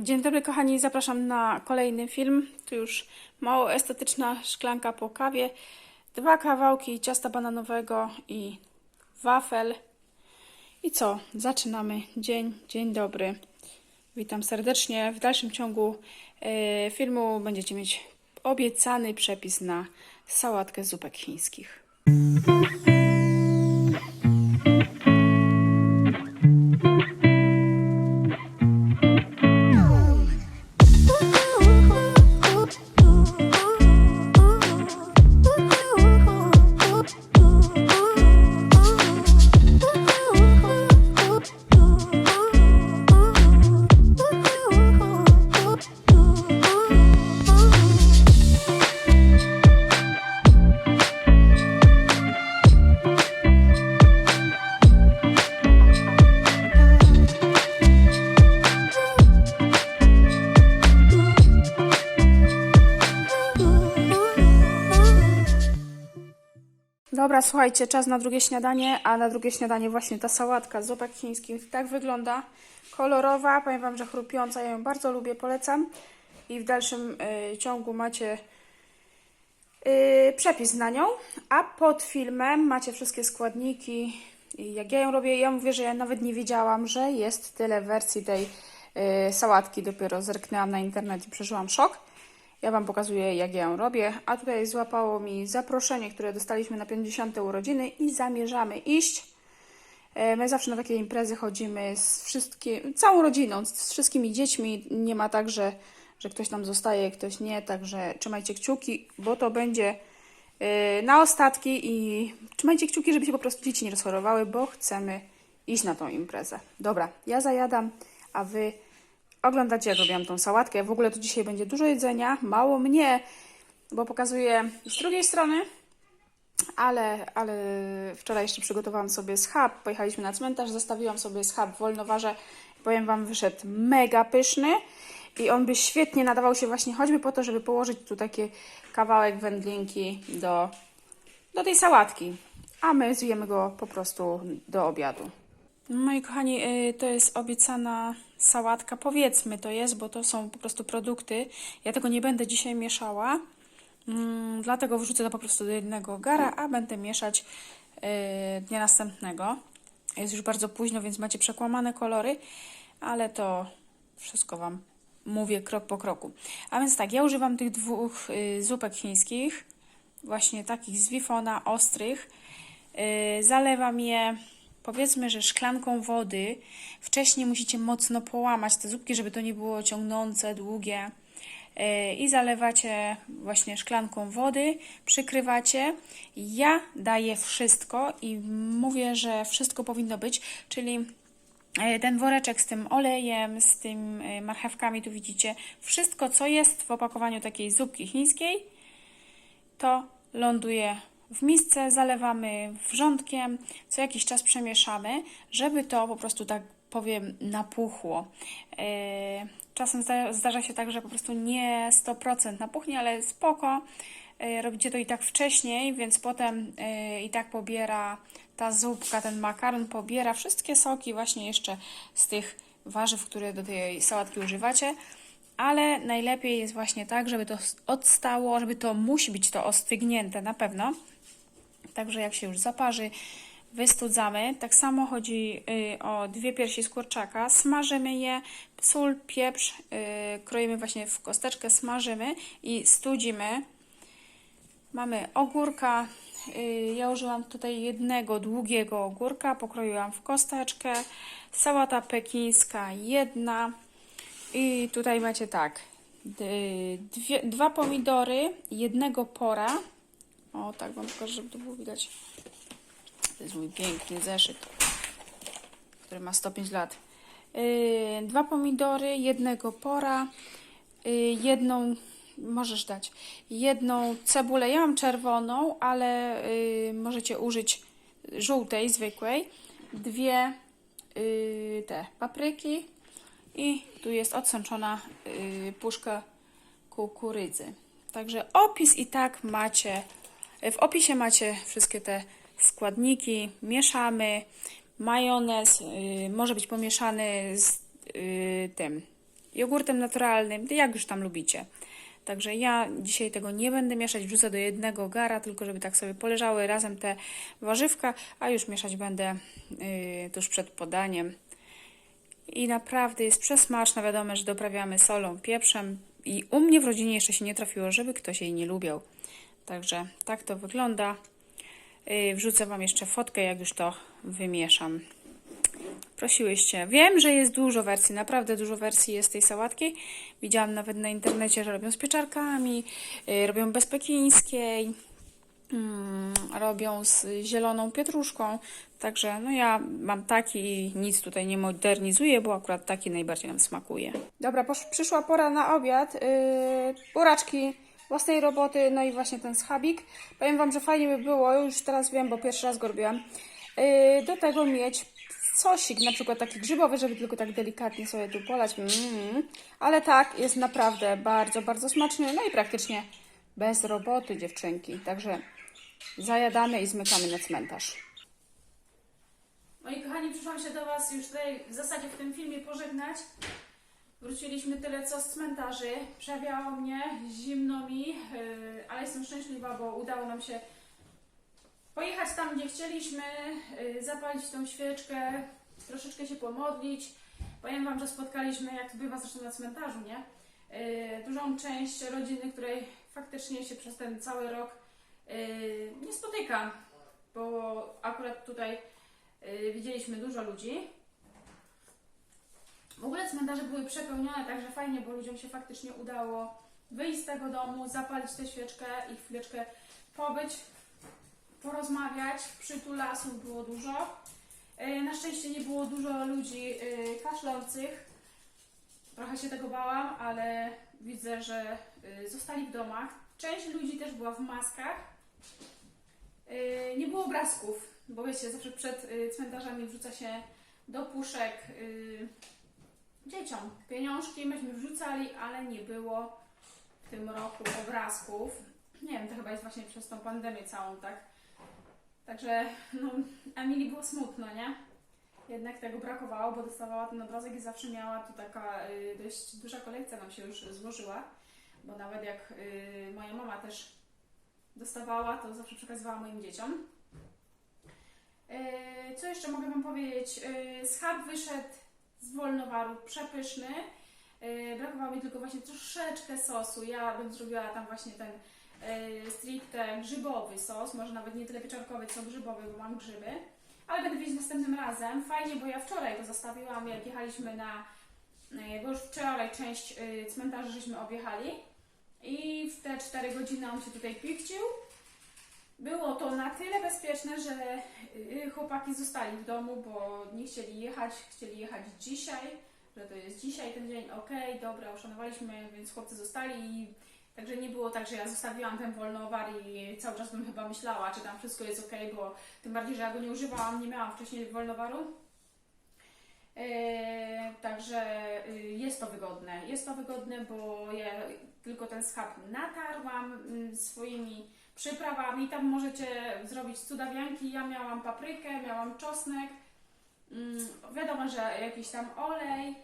Dzień dobry kochani, zapraszam na kolejny film. Tu już mało estetyczna szklanka po kawie, dwa kawałki ciasta bananowego i wafel. I co? Zaczynamy dzień, dzień dobry. Witam serdecznie. W dalszym ciągu e, filmu będziecie mieć obiecany przepis na sałatkę zupek chińskich. Dobra, słuchajcie, czas na drugie śniadanie, a na drugie śniadanie właśnie ta sałatka z zupek chińskich tak wygląda. Kolorowa, powiem Wam, że chrupiąca, ja ją bardzo lubię, polecam. I w dalszym y, ciągu macie y, przepis na nią, a pod filmem macie wszystkie składniki. I jak ja ją robię, ja mówię, że ja nawet nie wiedziałam, że jest tyle wersji tej y, sałatki. Dopiero zerknęłam na internet i przeżyłam szok. Ja Wam pokazuję, jak ja ją robię. A tutaj złapało mi zaproszenie, które dostaliśmy na 50. urodziny i zamierzamy iść. E, My zawsze na takie imprezy chodzimy z wszystkim, całą rodziną, z wszystkimi dziećmi. Nie ma tak, że, że ktoś tam zostaje, ktoś nie. Także trzymajcie kciuki, bo to będzie e, na ostatki i trzymajcie kciuki, żeby się po prostu dzieci nie rozchorowały, bo chcemy iść na tą imprezę. Dobra, ja zajadam, a Wy oglądacie, jak robiłam tą sałatkę. W ogóle tu dzisiaj będzie dużo jedzenia, mało mnie, bo pokazuję z drugiej strony, ale, ale wczoraj jeszcze przygotowałam sobie schab, pojechaliśmy na cmentarz, zostawiłam sobie schab w wolnowarze, powiem Wam, wyszedł mega pyszny i on by świetnie nadawał się właśnie choćby po to, żeby położyć tu taki kawałek wędlinki do, do tej sałatki, a my zjemy go po prostu do obiadu. Moi kochani, y, to jest obiecana sałatka. Powiedzmy to jest, bo to są po prostu produkty. Ja tego nie będę dzisiaj mieszała. Mm, dlatego wrzucę to po prostu do jednego gara, a będę mieszać y, dnia następnego. Jest już bardzo późno, więc macie przekłamane kolory, ale to wszystko Wam mówię krok po kroku. A więc tak, ja używam tych dwóch y, zupek chińskich, właśnie takich z wifona, ostrych. Zalewam je powiedzmy, że szklanką wody. Wcześniej musicie mocno połamać te zupki, żeby to nie było ciągnące, długie. Yy, I zalewacie właśnie szklanką wody, przykrywacie. Ja daję wszystko i mówię, że wszystko powinno być, czyli yy, ten woreczek z tym olejem, z tym yy, marchewkami, tu widzicie, wszystko co jest w opakowaniu takiej zupki chińskiej, to ląduje w misce, zalewamy wrzątkiem, co jakiś czas przemieszamy, żeby to po prostu tak powiem napuchło. Yy, Czasem zda- zdarza się tak, że po prostu nie 100% napuchnie, ale spoko. Yy, Robicie to i tak wcześniej, więc potem yy, i tak pobiera ta zupka, ten makaron pobiera wszystkie soki właśnie jeszcze z tych warzyw, które do tej sałatki używacie ale najlepiej jest właśnie tak, żeby to odstało, żeby to musi być to ostygnięte na pewno. Także jak się już zaparzy, wystudzamy. Tak samo chodzi y, o dwie piersi z kurczaka. Smażymy je, sól, pieprz, y, kroimy właśnie w kosteczkę, smażymy i studzimy. Mamy ogórka. Y, Ja użyłam tutaj jednego długiego ogórka, pokroiłam w kosteczkę. Sałata pekińska jedna. I tutaj macie tak, dwie, dwa pomidory, jednego pora. O, tak Wam pokażę, żeby to było widać. To jest mój piękny zeszyt, który ma 105 lat. Yy, dwa pomidory, jednego pora, yy, jedną, możesz dać, jedną cebulę. Ja mam czerwoną, ale yy, możecie użyć żółtej, zwykłej. Dwie yy, te papryki, i tu jest odsączona y, puszka kukurydzy. Także opis i tak macie, w opisie macie wszystkie te składniki. Mieszamy. Majonez y, może być pomieszany z y, tym jogurtem naturalnym, jak już tam lubicie. Także ja dzisiaj tego nie będę mieszać, wrzucę do jednego gara, tylko żeby tak sobie poleżały razem te warzywka, a już mieszać będę yy, tuż przed podaniem. I naprawdę jest przesmaczna, wiadomo, że doprawiamy solą, pieprzem i u mnie w rodzinie jeszcze się nie trafiło, żeby ktoś jej nie lubił. Także tak to wygląda. Yy, Wrzucę Wam jeszcze fotkę, jak już to wymieszam. Prosiłyście. Wiem, że jest dużo wersji, naprawdę dużo wersji jest tej sałatki. Widziałam nawet na internecie, że robią z pieczarkami, yy, robią bez pekińskiej, mm, robią z zieloną pietruszką. Także no ja mam taki i nic tutaj nie modernizuję, bo akurat taki najbardziej nam smakuje. Dobra, przyszła pora na obiad. Yy, buraczki własnej roboty, no i właśnie ten schabik. Powiem Wam, że fajnie by było, już teraz wiem, bo pierwszy raz go robiłam, yy, do tego mieć sosik, na przykład taki grzybowy, żeby tylko tak delikatnie sobie tu polać. Mm. Ale tak, jest naprawdę bardzo, bardzo smaczny, no i praktycznie bez roboty dziewczynki. Także zajadamy i zmykamy na cmentarz. Moi kochani, przyszłam się do Was już tutaj w zasadzie w tym filmie pożegnać. Wróciliśmy tyle co z cmentarzy. Przewiało mnie, zimno mi, yy, ale jestem szczęśliwa, bo udało nam się pojechać tam, gdzie chcieliśmy, yy, zapalić tą świeczkę, troszeczkę się pomodlić. Powiem Wam, że spotkaliśmy, jak to bywa zresztą na cmentarzu, nie? Yy, dużą część rodziny, której faktycznie się przez ten cały rok nie spotykam, bo akurat tutaj widzieliśmy dużo ludzi. W ogóle cmentarze były przepełnione, także fajnie, bo ludziom się faktycznie udało wyjść z tego domu, zapalić tę świeczkę i chwileczkę pobyć, porozmawiać. Przytulasów było dużo. Yy, Na szczęście nie było dużo ludzi yy, kaszlących. Trochę się tego bałam, ale widzę, że yy, zostali w domach. Część ludzi też była w maskach. Nie było obrazków, bo wiecie, zawsze przed cmentarzami wrzuca się do puszek dzieciom pieniążki. Myśmy wrzucali, ale nie było w tym roku obrazków. Nie wiem, to chyba jest właśnie przez tą pandemię całą, tak? Także, no, Emilii było smutno, nie? Jednak tego brakowało, bo dostawała ten obrazek i zawsze miała tu taka y, dość duża kolekcja nam się już złożyła, bo nawet jak y, moja mama też dostawała, to zawsze przekazywała moim dzieciom. Y, co jeszcze mogę Wam powiedzieć? Y, schab wyszedł z wolnowaru przepyszny. Yy, brakowało mi tylko właśnie troszeczkę sosu. Ja bym zrobiła tam właśnie ten yy, stricte grzybowy sos, może nawet nie tyle pieczarkowy, co grzybowy, bo mam grzyby. Ale będę wiedzieć następnym razem. Fajnie, bo ja wczoraj go zostawiłam, jak jechaliśmy na... Yy, bo już wczoraj część cmentarzy żeśmy objechali. I w te 4 godziny on się tutaj pichcił. Było to na tyle bezpieczne, że y, chłopaki zostali w domu, bo nie chcieli jechać, chcieli jechać dzisiaj, że to jest dzisiaj ten dzień, okej, dobra, uszanowaliśmy, więc chłopcy zostali i także nie było tak, że ja zostawiłam ten wolnowar i cały czas bym chyba myślała, czy tam wszystko jest okej, bo tym bardziej, że ja go nie używałam, nie miałam wcześniej wolnowaru. Eee, także y, jest to wygodne. Jest to wygodne, bo ja tylko ten schab natarłam mm, swoimi przyprawami. Tam możecie zrobić cudawianki. Ja miałam paprykę, miałam czosnek. Mm, wiadomo, że jakiś tam olej.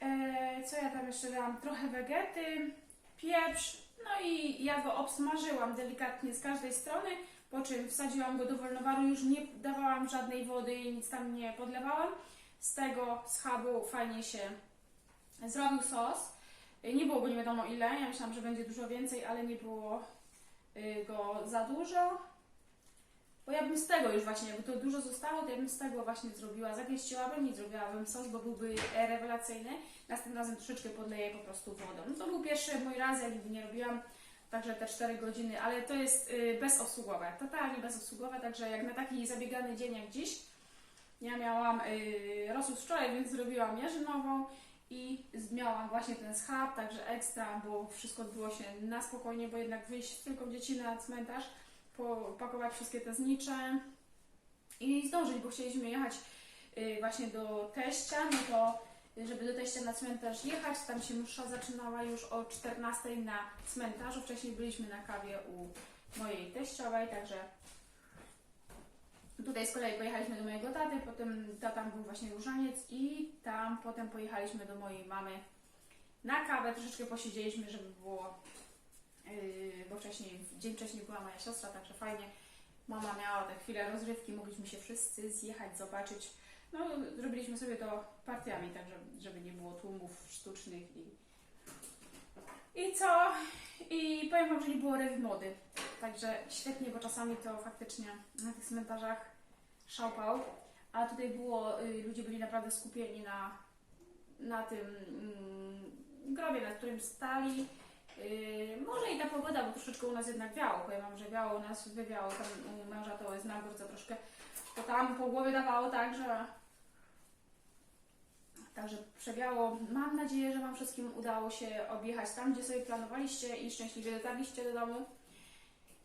Eee, co ja tam jeszcze dałam? Trochę wegety, pieprz. No i ja go obsmażyłam delikatnie z każdej strony, po czym wsadziłam go do wolnowaru. Już nie dawałam żadnej wody i nic tam nie podlewałam. Z tego schabu fajnie się zrobił sos. Nie było go nie wiadomo ile, ja myślałam, że będzie dużo więcej, ale nie było go za dużo. Bo ja bym z tego już właśnie, jakby to dużo zostało, to ja bym z tego właśnie zrobiła, zagęściłabym i zrobiłabym sos, bo byłby e, rewelacyjny. Następnym razem troszeczkę podleję po prostu wodą. No to był pierwszy mój raz, ja nigdy nie robiłam, także te 4 godziny, ale to jest y, bezobsługowe, totalnie bezobsługowe, także jak na taki zabiegany dzień jak dziś, ja miałam y, rosół wczoraj, więc zrobiłam jarzynową i miałam właśnie ten schab, także ekstra, bo wszystko odbyło się na spokojnie, bo jednak wyjść tylko dzieci na cmentarz, popakować wszystkie te znicze i zdążyć, bo chcieliśmy jechać y, właśnie do teścia, no to y, żeby do teścia na cmentarz jechać, tam się msza zaczynała już o 14 na cmentarzu, wcześniej byliśmy na kawie u mojej teściowej, także Tutaj z kolei pojechaliśmy do mojego taty, potem tata był właśnie różaniec i tam potem pojechaliśmy do mojej mamy na kawę, troszeczkę posiedzieliśmy, żeby było, yy, bo wcześniej, dzień wcześniej była moja siostra, także fajnie. Mama miała te chwile rozrywki, mogliśmy się wszyscy zjechać, zobaczyć. No, zrobiliśmy sobie to partiami, tak żeby nie było tłumów sztucznych i i co? I powiem Wam, że nie było rewi mody. Także świetnie, bo czasami to faktycznie na tych cmentarzach szałpał. A tutaj było, y, ludzie byli naprawdę skupieni na, na tym mm, grobie, na którym stali. Y, może i ta pogoda, bo troszeczkę u nas jednak wiało. Powiem Wam, że wiało u nas, wywiało tam u męża to jest na górce troszkę. To tam po głowie dawało tak, że Także przewiało. Mam nadzieję, że Wam wszystkim udało się objechać tam, gdzie sobie planowaliście i szczęśliwie dotarliście do domu.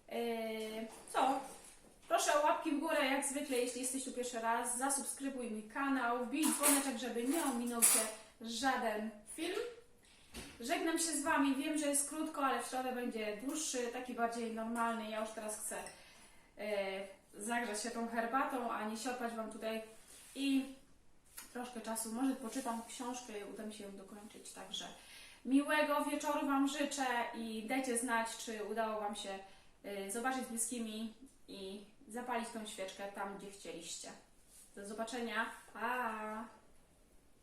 Eee, co? Proszę o łapki w górę, jak zwykle, jeśli jesteś tu pierwszy raz. Zasubskrybuj mój kanał, wbij dzwoneczek, żeby nie ominął Cię żaden film. Żegnam się z Wami. Wiem, że jest krótko, ale w środę będzie dłuższy, taki bardziej normalny. Ja już teraz chcę e, zagrzać się tą herbatą, a nie siopać Wam tutaj. I troszkę czasu, może poczytam książkę i uda mi się ją dokończyć. Także miłego wieczoru Wam życzę i dajcie znać, czy udało Wam się y, zobaczyć z bliskimi i zapalić tą świeczkę tam, gdzie chcieliście. Do zobaczenia. Pa!